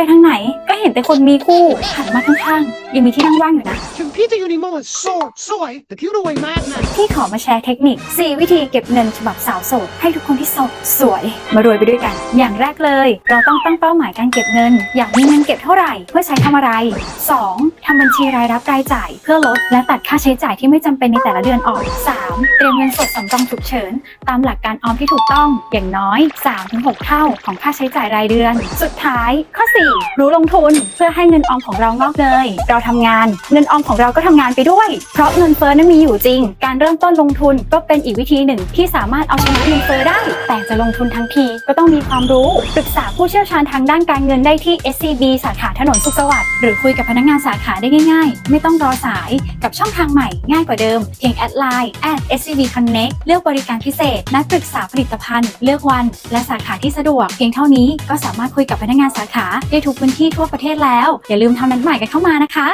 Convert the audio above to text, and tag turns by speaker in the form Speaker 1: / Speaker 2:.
Speaker 1: ไปทางไหน นแต่คนมีคู่หันมาข้างๆ ยังมีที่นั่งว่างอยู่นะ
Speaker 2: ถึงพี่จะอยู่ในโหมดโสดสวย แต่พี่รวยมากนะ
Speaker 1: พี่ขอมาแชร์เทคนิค 4 วิธีเก็บเงินฉบับสาวโสด ให้ทุกคนที่โสดสวย มารวยไปด้วยกัน อย่างแรกเลย เราต้องตั้งเป้าหมายการเก็บเงิน อยากมีเงินเก็บเท่าไหร่เพื่อใช้ทำอะไร 2. ทำบัญชีรายรับรายจ่าย เพื่อลด และตัดค่าใช้จ่ายที่ไม่จำเป็นในแต่ละเดือนออก 3. เตรียมเงินสดสำรองฉุกเฉิน ตามหลักการออมที่ถูกต้องอย่างน้อย 3-6 เท่าของค่าใช้จ่ายรายเดือน สุดท้ายข้อ 4 รู้ลงทุนเพื่อให้เงินออมของเรางอกเงยเราทำงานเงินออมของเราก็ทำงานไปด้วย เพราะเงินเฟ้อนั้นมีอยู่จริง การเริ่มต้นลงทุนก็เป็นอีกวิธีหนึ่งที่สามารถเอาชนะเงินเฟ้อได้ แต่จะลงทุนทั้งทีก็ต้องมีความรู้ปรึกษาผู้เชี่ยวชาญทางด้านการเงินได้ที่ SCB สาขาถนนสุขสวัสดิ์หรือคุยกับพนักงานสาขาได้ง่าย ๆ ไม่ต้องรอสายกับช่องทางใหม่ง่ายกว่าเดิมเพียงแอดไลน์ @scb connect เลือกบริการพิเศษ นัดปรึกษาผลิตภัณฑ์ เลือกวัน และสาขาที่สะดวก เพียงเท่านี้ก็สามารถคุยกับพนักงานสาขาได้ทุกพื้นที่ทั่วประเทศศแล้ว อย่าลืมทำนัดหมายกันเข้ามานะคะ